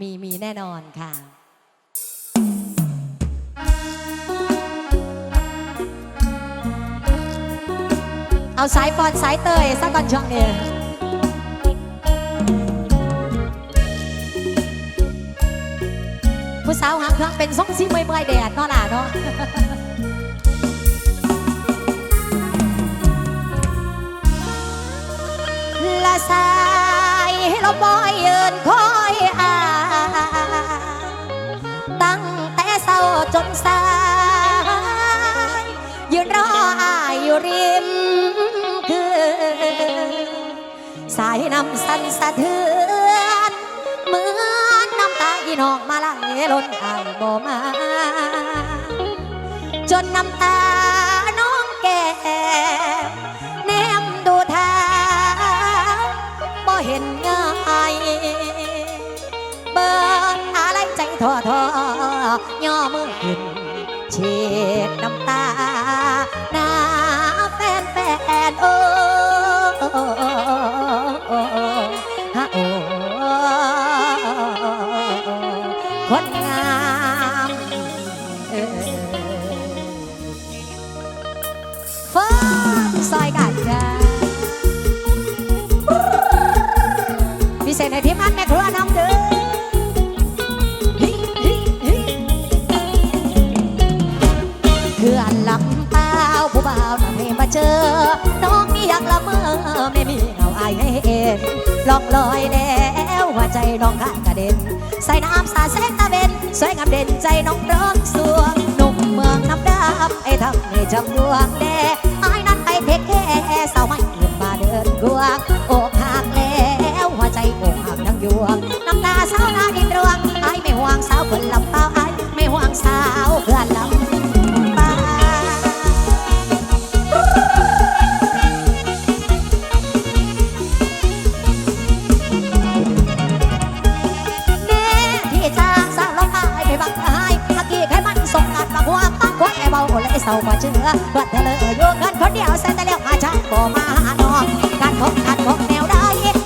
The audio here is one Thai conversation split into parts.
มีมีแน่นอนค่ะเอาสายปอนสายเตยสักก่อนช่องนี้ผู้สาวหางเครื่องเป็นส่งซีเมื่อยๆแดดเนาะล่ะเนาะละสายลมบอยยืนคอย จนสาย ยืนรออายอยู่ริมคือ สายน้ำสันสะเทือนเหมือนน้ำตาอีนองมาไหลล้นอายบ่มา จนน้ำตา น้องขากระเด็น ใส่น้ำสาแสงตะเบนสวยงามเด่นใจน้องร้องสวงหนุ่มเมืองน้ำดำไอ้ทำให้จำดวงแด่ไอ้นั้นไปเทคแค่สาวไม่เกินมาเดินกวงอกหักแล้วหัวใจอกหักทั้งยวงน้ำตาสาวนาดินรวงไอ้ไม่ห่วงสาวเพื่อนลำเปล่าไอ้ไม่ห่วงสาวเพื่อนลำ เศร้าบ่เชื่อเพื่อนเธอเลยอยู่กันคนเดียวใส่แต่เลี้ยวหาช่างบ่มาหานองการคบการคบแนวใด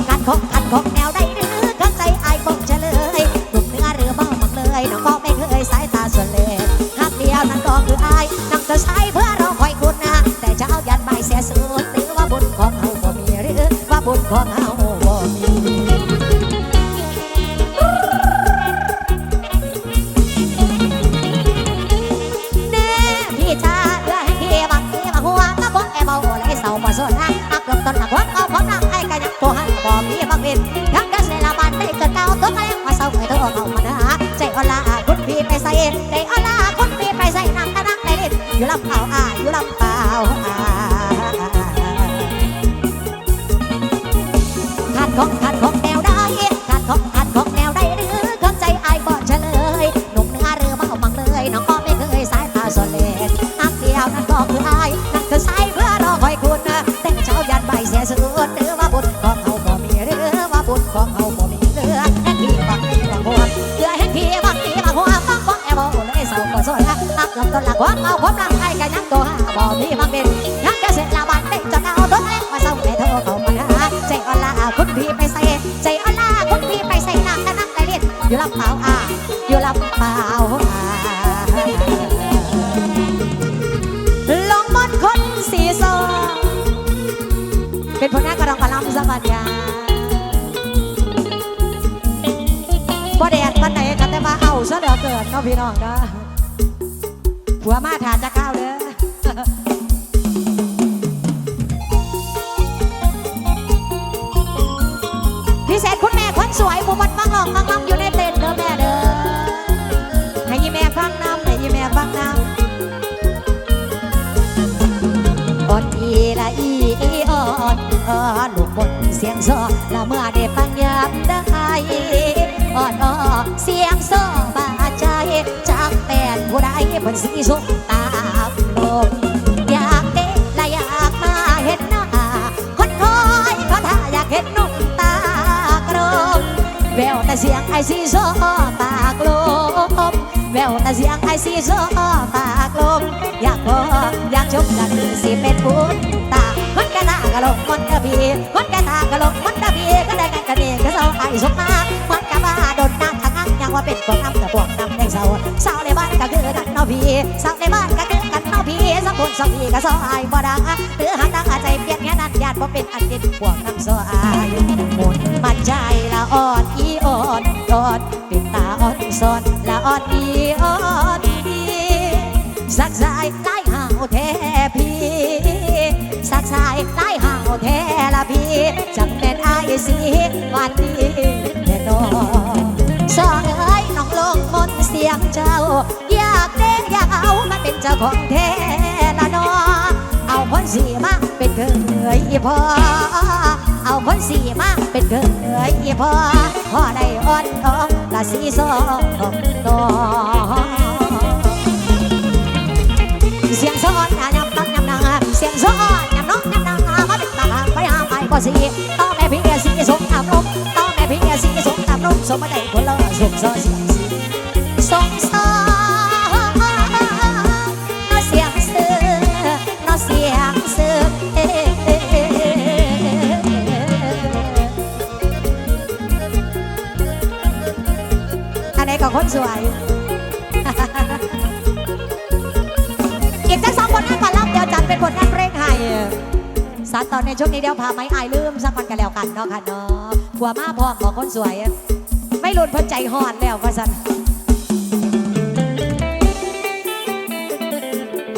การคบการคบแนวใดหรือข้างใจอายคงเฉลยหนุ่มเนื้อหรือเมามักเลยน้องก็ไม่เคยสายตาสเลยฮักเดียวนั้นก็คืออายนั่งจะใช้เพื่อรอคอยคุณนะแต่เจ้ายันใบเสียสูญหรือว่าบุญของเฮาบ่มีหรือว่าบุญของเฮา ไปใส่ใจอ่อนลา ลำต้นหลักความเอาความรักให้กันยังตัวหาบ่มีบักเป็นยังจะเสร็จละบันได้จนเอาตัวเล็กมาเศร้าให้เธอเขามาหาใจอ่อนลาคุณพี่ไปใส่ใจอ่อนลาคุณพี่ไปใส่น้ำแต่นั่งในลิ้นอยู่ลำเปล่าอ่าอยู่ลำเปล่าอ่าลงมดคนสีโซเป็นผลงานกระดองกระลำสมัญญาบ่แดดปันไหนกันแต่ว่าเอาซะเหลือเกินเนาะพี่น้องเนาะ ผัวมาทานจะข้าวเด้อพิเศษคุณแม่คนสวยผู้บัดฟังหลอกฟังลำอยู่ในเต็นเด้อแม่เด้อให้ยี่แม่ฟังน้ำให้ยี่แม่ฟังน้ำอ่อนอีละอีอ่อนอ่อนลูกบนเสียงซอละเมื่อ นสีสุกตามลมอยากเด้และอยากมาเห็นหน้า คนคอยเขาท่าอยากเห็นนุ่มตากลมแววแต่เสียงไอซีโซปากลมแววแต่เสียงไอซีโซปากลมอยากพออยากชมกันสิเป็นบุญตาคนกะตากะลงคนกะบีคนกะตากะลงคนกะบีก็ได้กันกันเองก็เศร้าไอสมมาคนกะบ้าโดนน้ำทางว่าเป็นพวกน้ำกับพวกน้ำในเสาสาวในบ้านก็คือกัน พี่สาวในบ้านก็คือกันเนาะพี่สักคนสองพี่ก็ซอายบ่ดังหรือหันดังอาใจเปลี่ยนแค่นั้นญาติบ่เป็นอันเป็นพวกน้ำซอายหมุนมันใจละอ่อนอีอ่อนอ่อนเป็นตาอ่อนสอนละอ่อนอีอ่อนอีสักสายไล่ห่าวแท้พี่สักสายไล่ห่าวแท้ละพี่จังเป็นอายสีวันนี้แน่นอนสองเอ้ยน้องลงมนเสียงเจ้าอยากเด้ เป็นเจ้าของแท้ละนอเอาคนสีมาเป็นเคยอีพอ เอาคนสีมาเป็นเคยอีพอพอได้อ่อนทองละสีสองนอเสียงซ้อนยำตั้งยำนางเสียงซ้อนยำน้องยำนางมาเป็นตาไปหาไปบ่สีต้องแม่พี่สีสงตามลมต้องแม่พี่สีสงตามลมสมบัติคนละสงซ้อสียงสีส คนสวย อีกทั้งสองผลงานก่อนรับเดี๋ยวจัดเป็นผลงานเพลงให้สัตว์ตอนในช่วงนี้เดี๋ยวพาไม้อายลืมสักวันกันแล้วกันเนาะค่ะเนาะผัวมาพอมบอกคนสวย ไม่หลุดเพราะใจหอนแล้วว่าสัน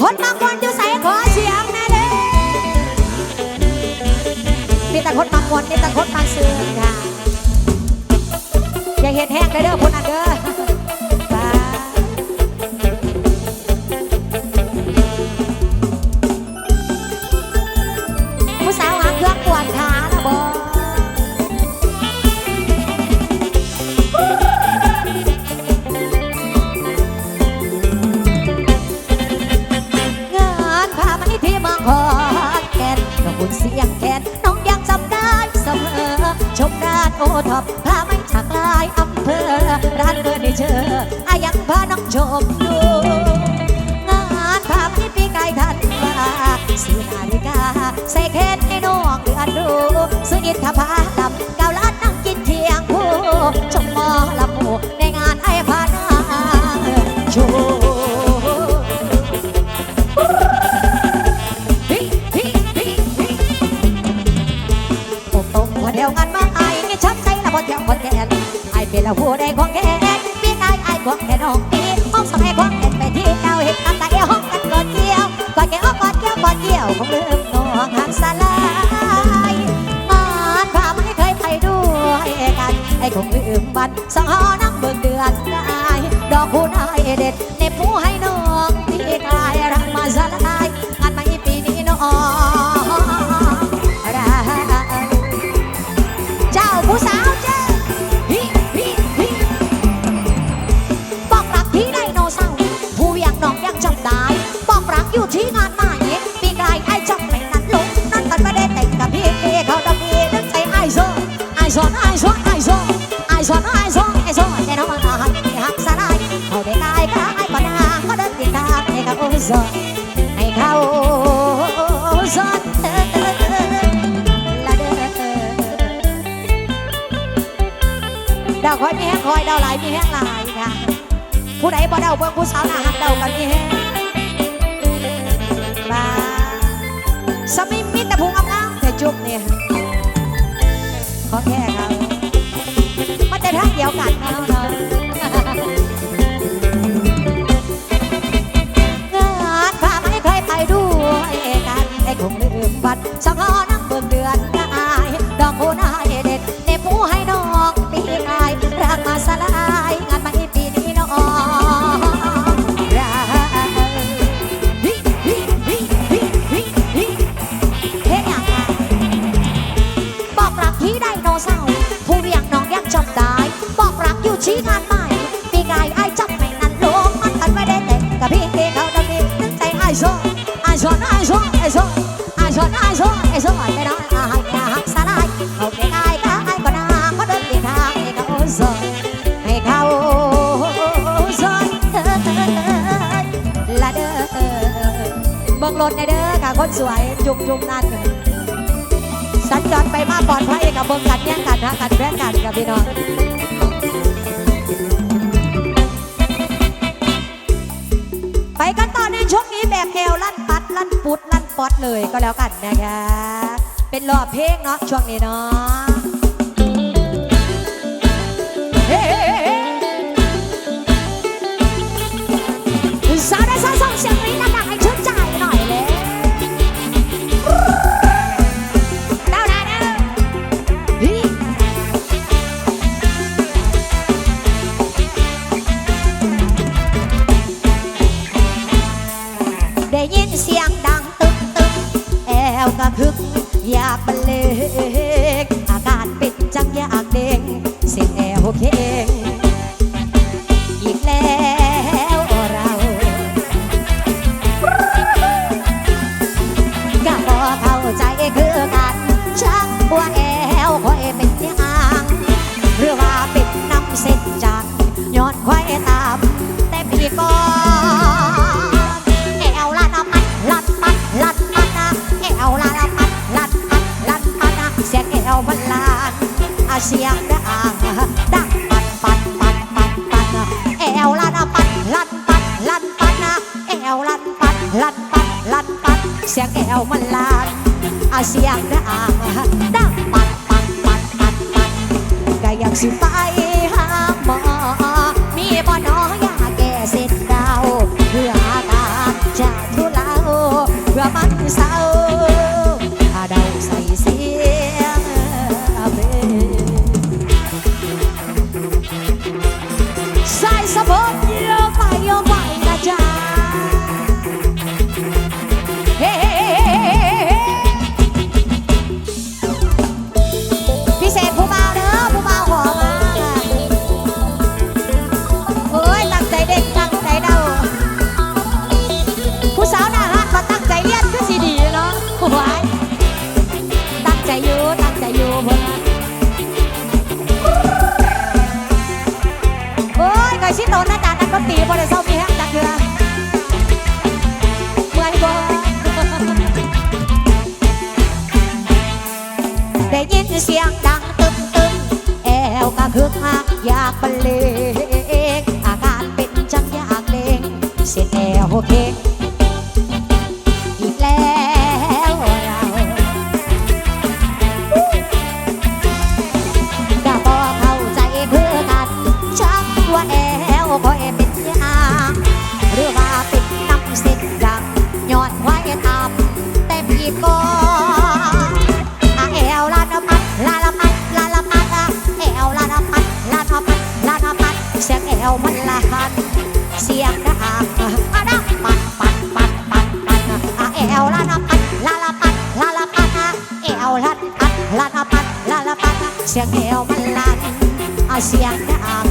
คนบางคนอยู่ใส่ขอเสียงแน่เด้มีแต่คนบางคนมีแต่คนบางซื่อค่ะอย่าเห็ดแห้งเลยเด้อคนนั้นเด้อ วดขาละบอเงินพามาให้ที่เมืองขอนแก่นน้องบุญเสียงแคนน้องยังจำได้เสมอ ชมร้านโอท็อปพาไม่จากลายอำเภอ ร้านเบอร์ได้เจออายังพาน้องชม คงลืมน้องหักสลายงานพาไม่เคยไปด้วยกัน ไอ้คงลืมบันสังหอนัง ดาวคอยมีแห้งคอยดาวหลายมีแห้งหลายค่ะ ผู้ใดบ่เดาเบิ่งผู้สาวหน้าหักเดากันมีแห้งมาสมิมิตรภูงงามๆแต่จุกเนี่ยขอแค่เขามันจะทักเดียวกันเขาเนาะ กงานกันสัญจรไปมาปลอดะเอกกับเบิ่งกันแย่งกันนะกันแย่งกันกับพี่น้องไปกันต่อในช่วงนี้แบบแกวลั่นปัดลั่นปุดลั่นปอดเลยก็แล้วกันนะคะเป็นรอบเพลงเนาะช่วงนี้เนาะ hey, hey, hey. สียงแก้วมันลานอาเสียงดังดังปัดปัดปัดปัดปัดก็อยากสิไปหาหมอ มีบ่น้อยาแก้เสร็จดาวเพื่ออาการจะทุเลาเพื่อมันเศร้า ละอยู่บนโอ้ยก็ชินะจ๊ะนักตีบ่ได้เศามีแฮงจักเทื่อมื่ยบ่ได้ยินเสียงดังตึ้มแอวก็คึกมาอยากบรรงอาการเป็นจังยากเลงเสียแอวโอเค เสียงแก้วมันลั่นอาเสียงดัง